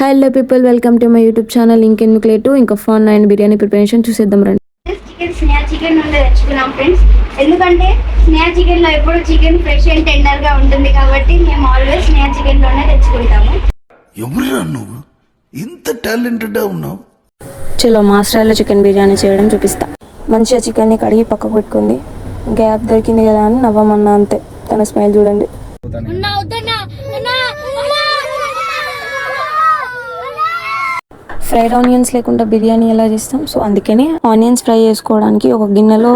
Hello people welcome to my YouTube channel ఇంకెందుకు late ఇంకా fun and biryani preparation చూసేద్దాం రండి. చికెన్ స్నేహ చికెన్ నుండి తెచ్చుకున్నాం ఫ్రెండ్స్ ఎందుకంటే స్నేహ చికెన్లో ఎప్పుడు చికెన్ ఫ్రెష్ అండ్ టెండర్గా ఉంటుంది కాబట్టి మేము ఆల్వేస్ స్నేహ చికెన్లోనే తెచ్చుకుంటాము. ఎవరురా నువ్వు? ఇంత టాలెంటెడ్ ఉన్నావు. చలో మా స్టైల్లో చికెన్ బిర్యానీ చేయడం చూపిస్తా. మంచిగా చికెన్ని కడిగి పక్కకు పెట్టుకుంది. గ్యాప్ దొరికింది కదా అని నవ్వమన్నా అంతే. తన స్మైల్ చూడండి. ఫ్రైడ్ ఆనియన్స్ లేకుండా బిర్యానీ ఎలా చేస్తాం? సో అందుకని ఆనియన్స్ ఫ్రై చేసుకోవడానికి ఒక గిన్నెలో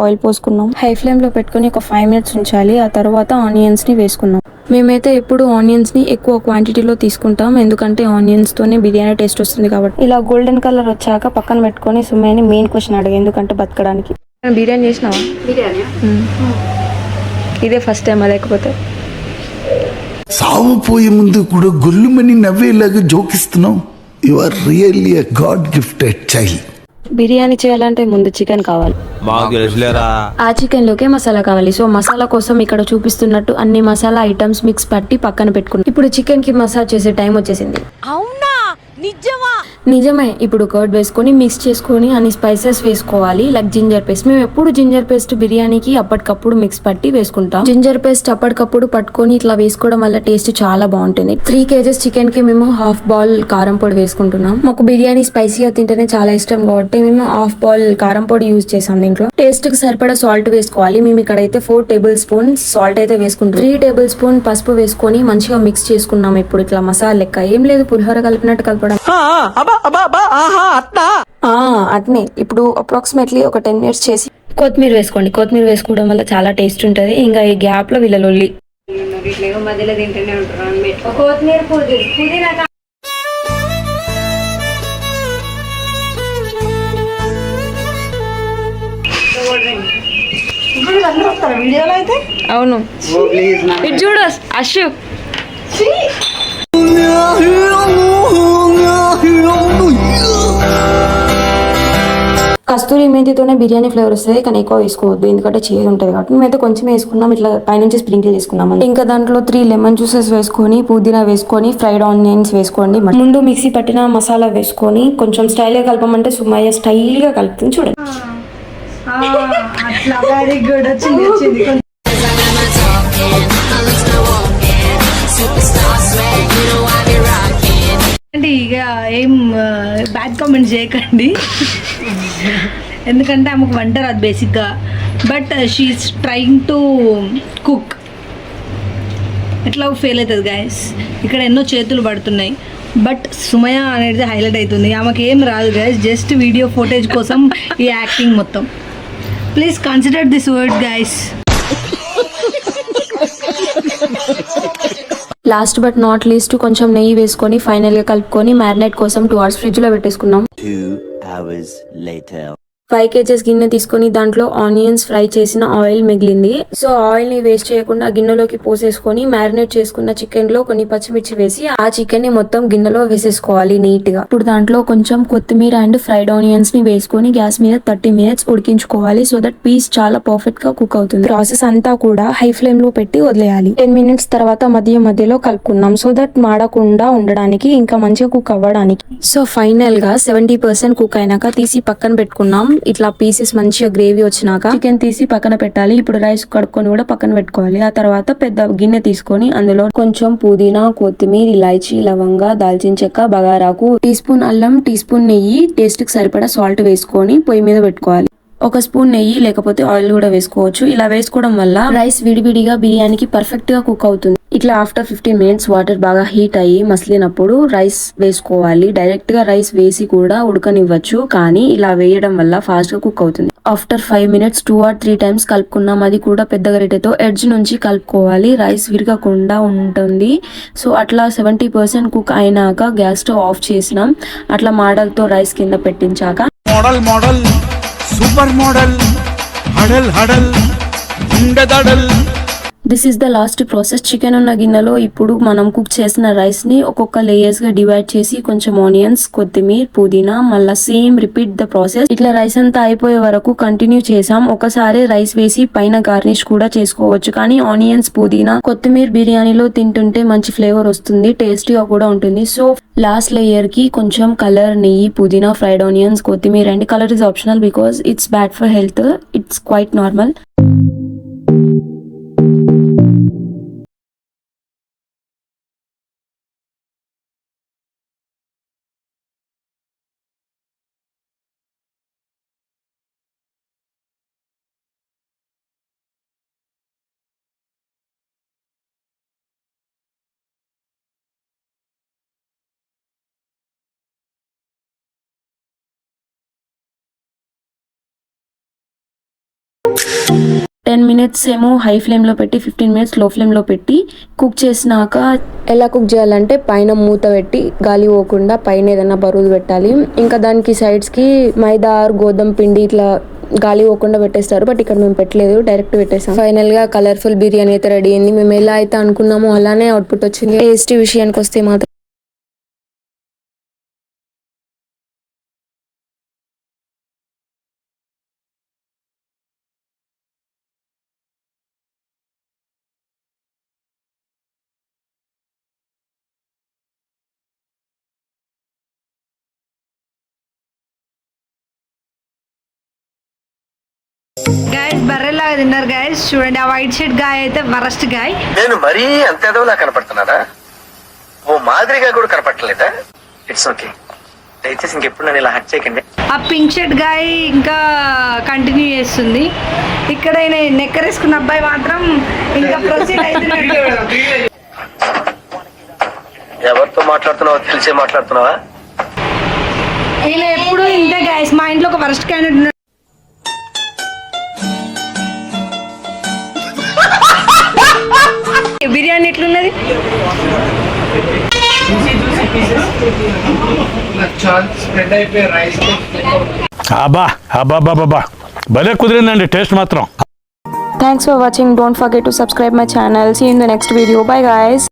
ఆయిల్ పోసుకున్నాం. హై ఫ్లేమ్లో పెట్టుకుని ఒక ఫైవ్ మినిట్స్ ఉంచాలి. ఆ తర్వాత ఆనియన్స్ని వేసుకున్నాం. మేమైతే ఎప్పుడు ఆనియన్స్ని ఎక్కువ క్వాంటిటీలో తీసుకుంటాం. ఎందుకంటే ఆనియన్స్ తోనే బిర్యానీ టేస్ట్ వస్తుంది కాబట్టి. ఇలా గోల్డెన్ కలర్ వచ్చాక పక్కన పెట్టుకొని సుమ్మని మెయిన్ క్వశ్చన్ అడిగి ఎందుకంటే బతకడానికి. బిర్యానీ చేసినావా? బిర్యానీ ఇదే ఫస్ట్ టైం లేకపోతే? సావు పోయే ముందు కూడా గొల్లుమని నవ్వేలాగా జోకిస్తున్నావు. You are really a god gifted child biryani చేయాలంటే ముందు చికెన్ కావాలి. మాకు తెలుసులేరా. ఆ చికెన్ లోకే మసాలా కావాలి. సో మసాలా కోసం ఇక్కడ చూపిస్తున్నట్టు అన్ని మసాలా ఐటమ్స్ మిక్స్ పట్టి పక్కన పెట్టుకున్నాం. ఇప్పుడు చికెన్కి మసాజ్ చేసే టైం వచ్చేసింది. అవునా? నిజమా? నిజమే ఇప్పుడు కర్డ్ వేసుకొని మిక్స్ చేసుకొని అన్ని స్పైసెస్ వేసుకోవాలి. Like ginger paste. మేము ఎప్పుడు జింజర్ పేస్ట్ బిర్యానీకి అప్పటికప్పుడు మిక్స్ పట్టి వేసుకుంటాం. జింజర్ పేస్ట్ అప్పటికప్పుడు పట్టుకొని ఇట్లా వేసుకోవడం వల్ల టేస్ట్ చాలా బాగుంటుంది. త్రీ కేజెస్ చికెన్కి మేము హాఫ్ బాల్ కారం పొడి వేసుకుంటున్నాం. మాకు బిర్యానీ స్పైసీగా తింటేనే చాలా ఇష్టం కాబట్టి మేము హాఫ్ బాల్ కారం పొడి యూజ్ చేసాం దీంట్లో. టేస్ట్కి సరిపడా సాల్ట్ వేసుకోవాలి. మేము ఇక్కడ అయితే ఫోర్ టేబుల్ స్పూన్ సాల్ట్ అయితే వేసుకుంటాం త్రీ టేబుల్ స్పూన్ పసుపు వేసుకొని మంచిగా మిక్స్ చేసుకున్నాం. ఇప్పుడు ఇట్లా మసాలా లెక్క. ఏం లేదు పులిహోర కలిపినట్టు కలపడం. ఆ, అట్నే ఇప్పుడు అప్రాక్సిమేట్లీ ఒక టెన్ మినిట్స్ చేసి కొత్తిమీర వేసుకోండి. కొత్తిమీర వేసుకోవడం వల్ల చాలా టేస్ట్ ఉంటది. ఇంకా ఈ గ్యాప్లో వీళ్ళ లొల్లి. మధ్యలో తింటూనే ఉంటారు కొత్తిమీర పుదీనా. పుదీనా కా- అవును. ఇటు చూడు అశు మెంతితోనే బిర్యానీ ఫ్లేవర్ వస్తుంది కానీ ఎక్కువ వేసుకోవద్దు. ఎందుకంటే చేదు ఉంటుంది కాబట్టి మేమైతే కొంచెం వేసుకున్నాం ఇట్లా పైనుంచి స్ప్రింకిల్ చేసుకున్నాం ఇంకా దాంట్లో త్రీ లెమన్ జ్యూసెస్ వేసుకొని పుదీనా వేసుకొని ఫ్రైడ్ ఆనియన్స్ వేసుకోండి ముందు మిక్సీ పట్టిన మసాలా వేసుకొని కొంచెం స్టైల్గా కలపమంటే సుమయ్య స్టైల్గా కలుపుతుంది చూడండి వెరీ గుడ్ వచ్చింది వచ్చింది. అంటే ఇక ఏం బ్యాడ్ కామెంట్ చేయకండి. ఎందుకంటే ఆమెకు వంట రాదు బేసిక్గా. But she is trying to cook ఎట్లా ఫెయిల్ అవుతుంది గాయస్ ఇక్కడ ఎన్నో చేతులు పడుతున్నాయి. బట్ సుమయ అనేది హైలైట్ అవుతుంది. ఆమెకి ఏం రాదు గాయస్ జస్ట్ వీడియో ఫోటేజ్ కోసం ఈ యాక్టింగ్ మొత్తం. Please consider this word guys last but not least కొంచెం నెయ్యి వేసుకొని ఫైనల్గా కలుపుకొని మ్యారినేట్ కోసం టూ అవర్స్ ఫ్రిడ్జ్లో పెట్టేసుకున్నాం. ఫైవ్ కేజెస్ గిన్నె తీసుకొని దాంట్లో ఆనియన్స్ ఫ్రై చేసిన ఆయిల్ మిగిలింది. సో ఆయిల్ని వేస్ట్ చేయకుండా గిన్నెలోకి పోసేసుకొని మ్యారినేట్ చేసుకున్న చికెన్లో కొన్ని పచ్చిమిర్చి వేసి ఆ చికెన్ని మొత్తం గిన్నెలో వేసేసుకోవాలి నీట్గా ఇప్పుడు దాంట్లో కొంచెం కొత్తిమీర అండ్ ఫ్రైడ్ ఆనియన్స్ని వేసుకొని గ్యాస్ మీద థర్టీ మినిట్స్ ఉడికించుకోవాలి. సో దట్ పీస్ చాలా పర్ఫెక్ట్గా కుక్ అవుతుంది. ప్రాసెస్ అంతా కూడా హై ఫ్లేమ్లో పెట్టి వదిలేయాలి. టెన్ మినిట్స్ తర్వాత మధ్య మధ్యలో కలుపుకున్నాం సో దట్ మాడకుండా ఉండడానికి ఇంకా మంచిగా కుక్ అవ్వడానికి. సో ఫైనల్గా సెవెంటీ పర్సెంట్ కుక్ అయినాక తీసి పక్కన పెట్టుకున్నాం ఇట్లా పీసెస్ మంచిగా గ్రేవీ వచ్చినాక చికెన్ తీసి పక్కన పెట్టాలి. ఇప్పుడు రైస్ కడుక్కొని కూడా పక్కన పెట్టుకోవాలి. ఆ తర్వాత పెద్ద గిన్నె తీసుకొని అందులో కొంచెం పుదీనా కొత్తిమీర ఇలాచి లవంగా దాల్చిన చెక్క బగారాకు టీ స్పూన్ అల్లం టీ స్పూన్ నెయ్యి టేస్ట్కి సరిపడా సాల్ట్ వేసుకొని పొయ్యి మీద పెట్టుకోవాలి. ఒక స్పూన్ నెయ్యి లేకపోతే ఆయిల్ కూడా వేసుకోవచ్చు. ఇలా వేసుకోవడం వల్ల రైస్ విడివిడిగా బిర్యానీకి పర్ఫెక్ట్గా కుక్ అవుతుంది. ఇట్లా ఆఫ్టర్ ఫిఫ్టీన్ మినిట్స్ వాటర్ బాగా హీట్ అయ్యి మసిలినప్పుడు రైస్ వేసుకోవాలి. డైరెక్ట్గా రైస్ వేసి కూడా ఉడకనివ్వచ్చు. కానీ ఇలా వేయడం వల్ల ఫాస్ట్గా కుక్ అవుతుంది. After five minutes two or three times కలుపుకున్నాం. అది కూడా పెద్ద గరిటెతో ఎడ్జ్ నుంచి కలుపుకోవాలి. రైస్ విరగకుండా ఉంటుంది. సో అట్లా సెవెంటీ పర్సెంట్ కుక్ అయినాక గ్యాస్ స్టవ్ ఆఫ్ చేసినాం. అట్లా మాడల్తో రైస్ కింద పెట్టించాక మోడల్ మోడల్. சூப்பர் மாடல் அடல் அடல் இந்த தடல். This is the last process chicken ఉన్న గిన్నెలో ఇప్పుడు మనం కుక్ చేసిన రైస్ని ఒక్కొక్క లేయర్స్గా డివైడ్ చేసి కొంచెం ఆనియన్స్ కొత్తిమీర పుదీనా మళ్ళీ సేమ్ రిపీట్ ద ప్రాసెస్ ఇట్లా రైస్ అంతా అయిపోయే వరకు కంటిన్యూ చేసాం. ఒకసారి రైస్ వేసి పైన గార్నిష్ కూడా చేసుకోవచ్చు. కానీ ఆనియన్స్ పుదీనా కొత్తిమీర బిర్యానీలో తింటుంటే మంచి ఫ్లేవర్ వస్తుంది. టేస్టీగా కూడా ఉంటుంది. సో లాస్ట్ లేయర్కి కొంచెం కలర్ నెయ్యి పుదీనా ఫ్రైడ్ ఆనియన్స్ కొత్తిమీర and colour is optional because it's bad for health it's quite normal thank you ten minutes ఏమో హై ఫ్లేమ్లో పెట్టి ఫిఫ్టీన్ మినిట్స్లో ఫ్లేమ్లో పెట్టి కుక్ చేసినాక ఎలా కుక్ చేయాలంటే పైన మూత పెట్టి గాలి పోకుండా పైన ఏదైనా బరువు పెట్టాలి. ఇంకా దానికి సైడ్స్కి మైదా గోధుమ పిండి ఇట్లా గాలి పోకుండా పెట్టేస్తారు. బట్ ఇక్కడ మేము పెట్టలేదు డైరెక్ట్ పెట్టేసాం. ఫైనల్గా కలర్ఫుల్ బిర్యానీ అయితే రెడీ అయింది. మేము ఎలా అయితే అనుకున్నామో అలానే అవుట్పుట్ వచ్చింది. టేస్ట్ విషయానికి వస్తే మాత్రం గైస్ బర్రెలాగా తిన్నారు గైస్ చూడండి ఆ వైట్ షర్ట్ గాయ అయితే వరస్ట్ గాయ్ నేను మరీ అంత ఎదవలా కనపడుతున్నారా ఓ మాదిరిగా కూడా కనపడలేదా ఇట్స్ ఓకే దయచేసి ఇంకెప్పుడు నన్ను ఇలా హట్ చేయకండి. ఆ పింక్ షర్ట్ గాయ్ ఇంకా కంటిన్యూ చేస్తుంది. ఇక్కడ ఈయన నెక్కరేసుకున్న అబ్బాయి మాత్రం ఇంకా ప్రొసీడ్ అవుతున్నాడు. ఎవరితో మాట్లాడుతున్నావో తెలిసే మాట్లాడుతున్నావా? ఈయన ఎప్పుడు ఇంతే గైస్ మా ఇంట్లో ఒక వరస్ట్ క్యాండిడేట్ బిర్యానీ ఎట్లున్నది? అబ్బా అబ్బా అబ్బా భలే కుదిరిందండి టేస్ట్ మాత్రం. Thanks for watching don't forget to subscribe my channel see in the next video bye guys